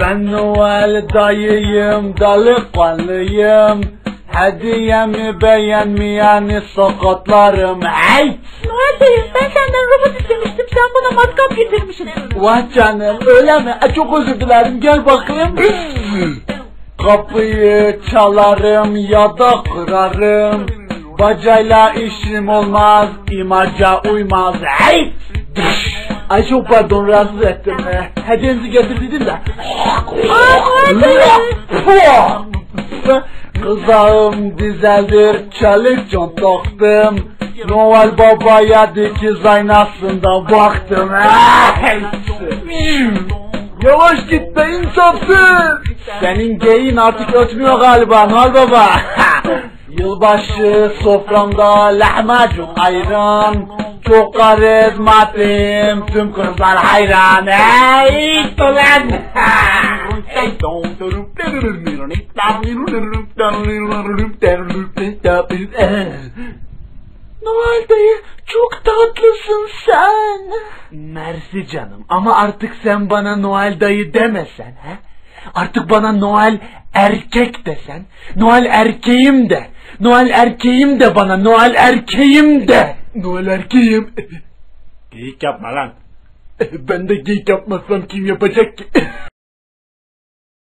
Ben Noel dayıyım, delikanlıyım. Hediyemi beğenmeyeni sakatlarım. Hey! Noel dayı ben senden robot istemiştim. Sen bana matkap getirmişsin. Vah canım öyle mi? E, çok özür dilerim gel bakayım. Kapıyı çalarım ya da kırarım. Bacayla işim olmaz, imaca uymaz. Hey! Ay çok pardon rahatsız ettim. E, Hediyenizi getirdiydim de. Kızağım dizeldir, çelik contaktım. Noel Baba'ya dikiz aynasında baktım. Hey! Yavaş git be insafsız. Senin geyin artık ötmüyor galiba Noel Baba. Yılbaşı soframda lahmacun ayran. Çok karizmatiyim tüm kızlar hayran. Hey ulan. Noel dayı çok tatlısın sen. Mersi canım ama artık sen bana Noel dayı demesen he? Artık bana Noel erkek desen. Noel erkeğim de. Noel erkeğim de bana. Noel erkeğim de. Noel erkeğim. Geyik yapma lan. Ben de geyik yapmazsam kim yapacak ki?